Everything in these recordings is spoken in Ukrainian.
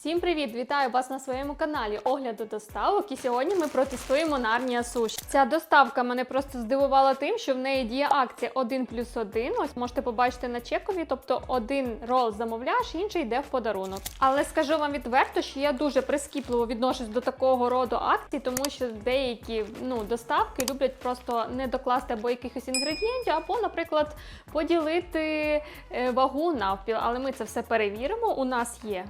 Всім привіт! Вітаю вас на своєму каналі огляду доставок. І сьогодні ми протестуємо Нарнія Суші. Ця доставка мене просто здивувала тим, що в неї діє акція 1 плюс 1. Ось можете побачити на чекові, тобто один рол замовляєш, інший йде в подарунок. Але скажу вам відверто, що я дуже прискіпливо відношусь до такого роду акцій, тому що деякі ну, доставки люблять просто не докласти або якихось інгредієнтів, або, наприклад, поділити е, вагу навпіл. Але ми це все перевіримо. У нас є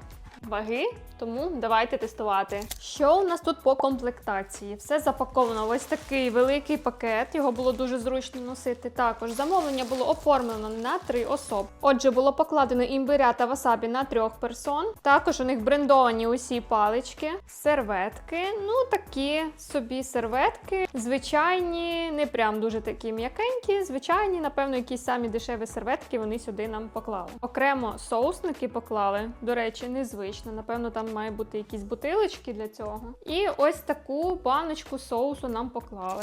ваги, тому давайте тестувати. Що у нас тут по комплектації? Все запаковано ось такий великий пакет. Його було дуже зручно носити. Також замовлення було оформлено на три особи. Отже, було покладено імбиря та васабі на трьох персон. Також у них брендовані усі палички, серветки. Ну такі собі серветки. Звичайні, не прям дуже такі м'якенькі. Звичайні, напевно, якісь самі дешеві серветки вони сюди нам поклали. Окремо соусники поклали. До речі, незвично. Напевно, там має бути якісь бутилочки для цього. І ось таку баночку соусу нам поклали.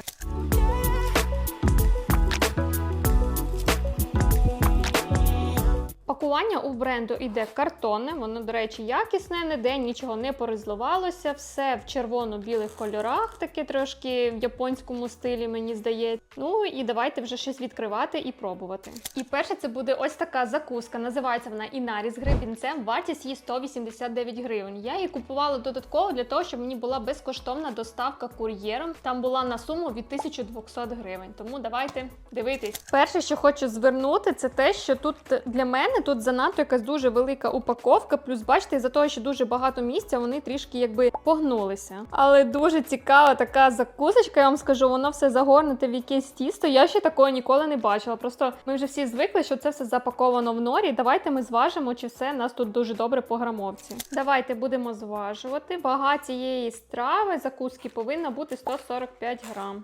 Пакування у бренду іде картонне, воно, до речі, якісне, ніде нічого не порозливалося, все в червоно-білих кольорах, таке трошки в японському стилі, мені здається. Ну і давайте вже щось відкривати і пробувати. І перше це буде ось така закуска. Називається вона Інарі з грибінцем. Вартість її 189 гривень. Я її купувала додатково для того, щоб мені була безкоштовна доставка кур'єром. Там була на суму від 1200 гривень. Тому давайте дивитись. Перше, що хочу звернути, це те, що тут для мене тут занадто якась дуже велика упаковка. Плюс, бачите, із-за того, що дуже багато місця, вони трішки якби погнулися. Але дуже цікава така закусочка, я вам скажу, воно все загорнуте в якесь тісто. Я ще такого ніколи не бачила. Просто ми вже всі звикли, що це все запаковано в норі. Давайте ми зважимо, чи все у нас тут дуже добре по грамовці. Давайте будемо зважувати. Вага цієї страви закуски повинна бути 145 грам.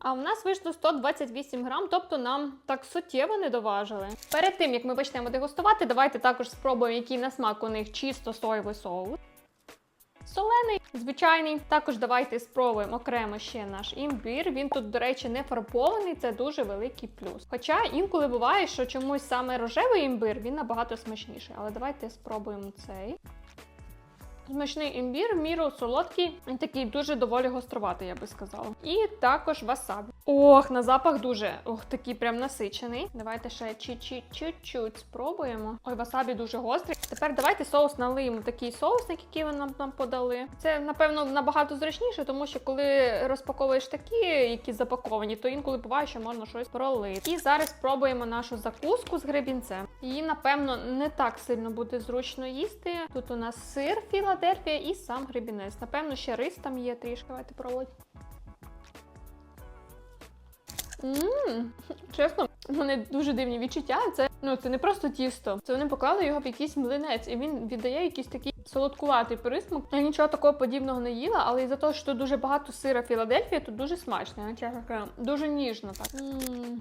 А в нас вийшло 128 грам, тобто нам так суттєво не доважили. Перед тим як ми почнемо дегустувати, давайте також спробуємо, який на смак у них чисто соєвий соус. Солений, звичайний. Також давайте спробуємо окремо ще наш імбір. Він тут, до речі, не фарбований, це дуже великий плюс. Хоча інколи буває, що чомусь саме рожевий імбир він набагато смачніший. Але давайте спробуємо цей. Смачний імбір, міру солодкий, такий дуже доволі гоструватий, я би сказала. І також васабі. Ох, на запах дуже ох, такий прям насичений. Давайте ще чуть-чуть спробуємо. Ой, васабі дуже гострий. Тепер давайте соус налиємо такий соусник, який ви нам, нам подали. Це, напевно, набагато зручніше, тому що коли розпаковуєш такі, які запаковані, то інколи буває, що можна щось пролити. І зараз спробуємо нашу закуску з гребінцем. Її, напевно, не так сильно буде зручно їсти. Тут у нас сир Філадельфія і сам гребінець. Напевно, ще рис там є трішки. Давайте пробувати. Ммм, чесно, у мене дуже дивні відчуття. Це ну це не просто тісто. Це вони поклали його в якийсь млинець, і він віддає якийсь такий солодкуватий присмак. Я нічого такого подібного не їла, але із-за того, що дуже багато сира Філадельфія, тут дуже смачно. Дуже ніжно так. Ммм.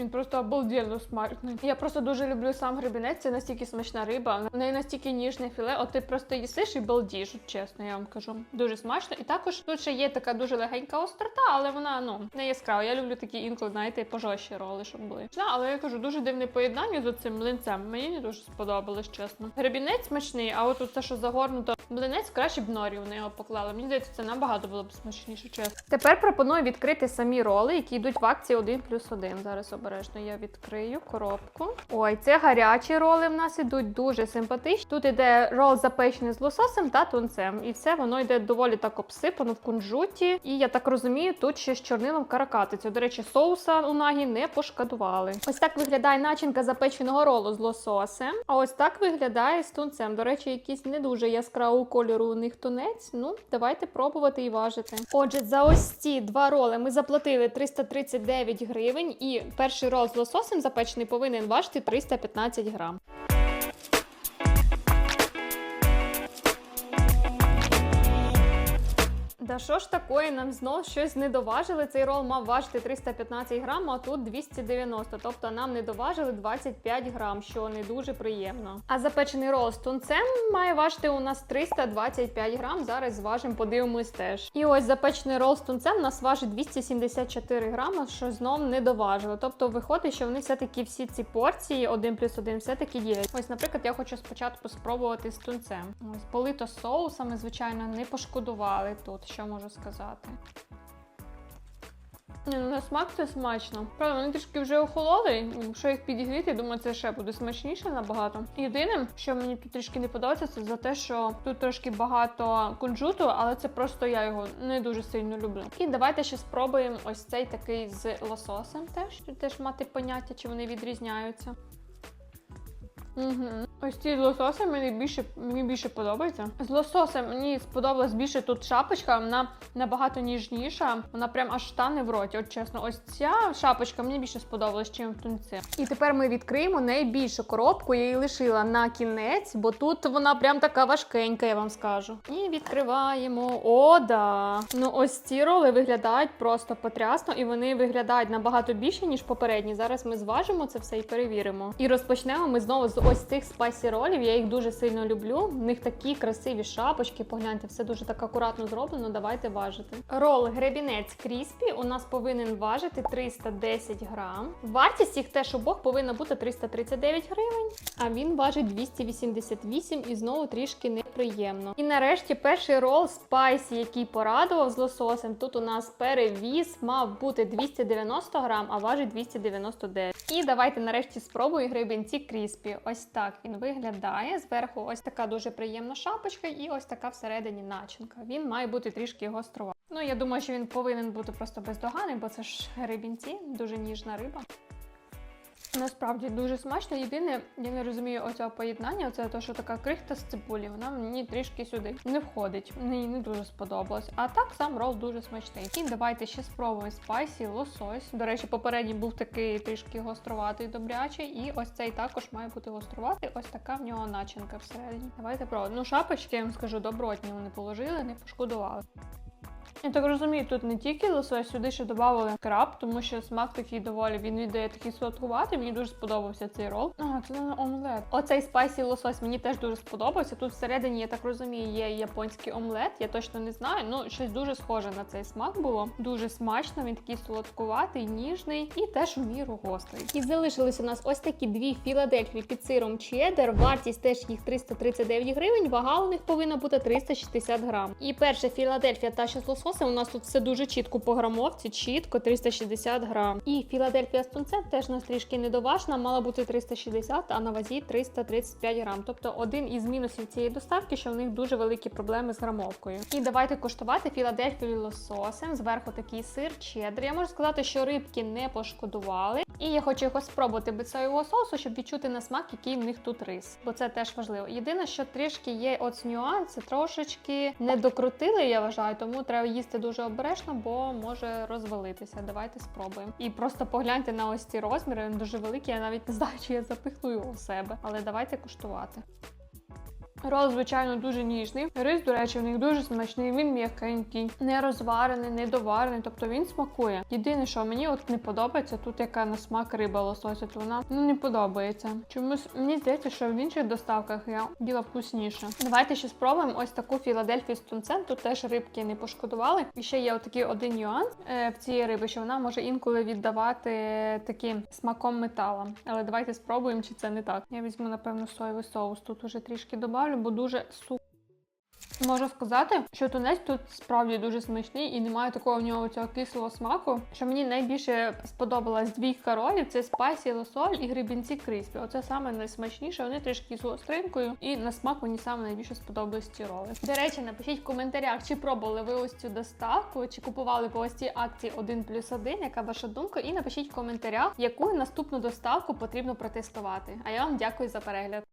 Він просто обалденно смачний. Я просто дуже люблю сам гребінець, це настільки смачна риба. В неї настільки ніжне філе. От ти просто їсиш і балдіш, чесно, я вам кажу. Дуже смачно. І також тут ще є така дуже легенька острота, але вона ну не яскрава. Я люблю такі інколи, знаєте, пожорстчі роли, щоб були. Але я кажу, дуже дивне поєднання з цим млинцем. Мені не дуже сподобалось, чесно. Гребінець смачний, а от це, що загорнуто, млинець краще б норі в нього поклали. Мені здається, це набагато було б смачніше, чесно. Тепер пропоную відкрити самі роли, які йдуть в акції 1 плюс 1. Зараз обережно я відкрию коробку. Ой, це гарячі роли в нас ідуть дуже симпатичні. Тут іде рол запечений з лососем та тунцем. І все воно йде доволі так обсипано в кунжуті. І я так розумію, тут ще з чорнилом каракатицю. До речі, соуса у нагі не пошкодували. Ось так виглядає начинка запеченого ролу з лососем. А ось так виглядає з тунцем. До речі, якийсь не дуже яскравого кольору у них тунець. Ну, давайте пробувати і важити. Отже, за ось ці два роли ми заплатили 339 гривень, і перший рол з лососем запечений повинен важити 315 грам. Що ж такое, нам знов щось не доважили. Цей рол мав важити 315 грам, а тут 290. Тобто нам не доважили 25 грам, що не дуже приємно. А запечений рол з тунцем має важити у нас 325 грам. Зараз зважимо, подивимось теж. І ось запечений рол з тунцем нас важить 274 грами, що знов не доважили. Тобто виходить, що вони все-таки всі ці порції 1 плюс 1 все-таки ділять. Ось, наприклад, я хочу спочатку спробувати з тунцем. Ось полито соусами, звичайно, не пошкодували тут, що можу сказати. Ні, ну на смак це смачно. Правда, вони трішки вже охололи. Якщо їх підігріти, думаю, це ще буде смачніше набагато. Єдине, що мені тут трішки не подобається, це за те, що тут трошки багато кунжуту, але це просто я його не дуже сильно люблю. І давайте ще спробуємо ось цей такий з лососем теж. Тут теж мати поняття, чи вони відрізняються. Угу. Ось ці з лососем мені більше мені більше подобається. З лососем мені сподобалась більше тут шапочка, вона набагато ніжніша. Вона прям аж тане в роті. От чесно, ось ця шапочка мені більше сподобалась, чим в тунці. І тепер ми відкриємо найбільшу коробку. Я її лишила на кінець, бо тут вона прям така важкенька, я вам скажу. І відкриваємо. О, да! Ну ось ці роли виглядають просто потрясно, і вони виглядають набагато більше, ніж попередні. Зараз ми зважимо це все і перевіримо. І розпочнемо ми знову з ось цих спайсі ролів. Я їх дуже сильно люблю. В них такі красиві шапочки. Погляньте, все дуже так акуратно зроблено. Давайте важити. Рол гребінець кріспі у нас повинен важити 310 грам. Вартість їх теж обох повинна бути 339 гривень, а він важить 288 і знову трішки неприємно. І нарешті перший рол спайсі, який порадував з лососем. Тут у нас перевіз мав бути 290 грам, а важить 299. І давайте нарешті спробую гребінці кріспі. Ось так він виглядає. Зверху ось така дуже приємна шапочка, і ось така всередині начинка. Він має бути трішки гострова. Ну я думаю, що він повинен бути просто бездоганий, бо це ж рибінці, дуже ніжна риба. Насправді дуже смачно. Єдине, я не розумію оцього поєднання. Це те, що така крихта з цибулі. Вона мені трішки сюди не входить. Мені не дуже сподобалось. А так сам рол дуже смачний. І давайте ще спробуємо спайсі лосось. До речі, попередній був такий трішки гоструватий, добрячий. І ось цей також має бути гоструватий. Ось така в нього начинка всередині. Давайте пробуємо. Ну, шапочки, я вам скажу, добротні вони положили, не пошкодували. Я так розумію, тут не тільки лосось, сюди ще додали краб, тому що смак такий доволі він віддає такий сладкуватий. Мені дуже сподобався цей рол. А, це не омлет. Оцей спайсі лосось мені теж дуже сподобався. Тут всередині, я так розумію, є японський омлет. Я точно не знаю. Ну, щось дуже схоже на цей смак було. Дуже смачно, він такий солодкуватий, ніжний і теж у міру гострий. І залишились у нас ось такі дві Філадельфії під сиром чеддер. Вартість теж їх 339 гривень. Вага у них повинна бути 360 грам. І перша Філадельфія та що з лососем у нас тут все дуже чітко по грамовці, чітко 360 грам. І Філадельфія з тунцем теж нас трішки недоважна, мала бути 360, а на вазі 335 грам. Тобто один із мінусів цієї доставки, що в них дуже великі проблеми з грамовкою. І давайте куштувати Філадельфію лососем. Зверху такий сир, чеддер. Я можу сказати, що рибки не пошкодували. І я хочу його спробувати без соєвого соусу, щоб відчути на смак, який в них тут рис. Бо це теж важливо. Єдине, що трішки є от нюанси, трошечки не докрутили, я вважаю, тому треба їсти дуже обережно, бо може розвалитися. Давайте спробуємо. І просто погляньте на ось ці розміри. Він дуже великий. Я навіть не знаю, чи я запихну його у себе. Але давайте куштувати. Рол, звичайно, дуже ніжний. Рис, до речі, в них дуже смачний, він м'якенький, не розварений, не доварений, тобто він смакує. Єдине, що мені от не подобається, тут яка на смак риба лосося, то вона ну, не подобається. Чомусь мені здається, що в інших доставках я їла вкусніше. Давайте ще спробуємо ось таку Філадельфію з тунцем. Тут теж рибки не пошкодували. І ще є отакий один нюанс е, в цієї риби, що вона може інколи віддавати таким смаком метала. Але давайте спробуємо, чи це не так. Я візьму, напевно, соєвий соус. Тут уже трішки добавлю, бо дуже су. Можу сказати, що тунець тут справді дуже смачний і немає такого в нього цього кислого смаку. Що мені найбільше сподобалась двійка ролів, це спайсі лосоль і грибінці криспі. Оце саме найсмачніше. Вони трішки з гостринкою, і на смак мені саме найбільше сподобались ці роли. До речі, напишіть в коментарях, чи пробували ви ось цю доставку, чи купували по ось цій акції 1 плюс 1, яка ваша думка, і напишіть в коментарях, яку наступну доставку потрібно протестувати. А я вам дякую за перегляд.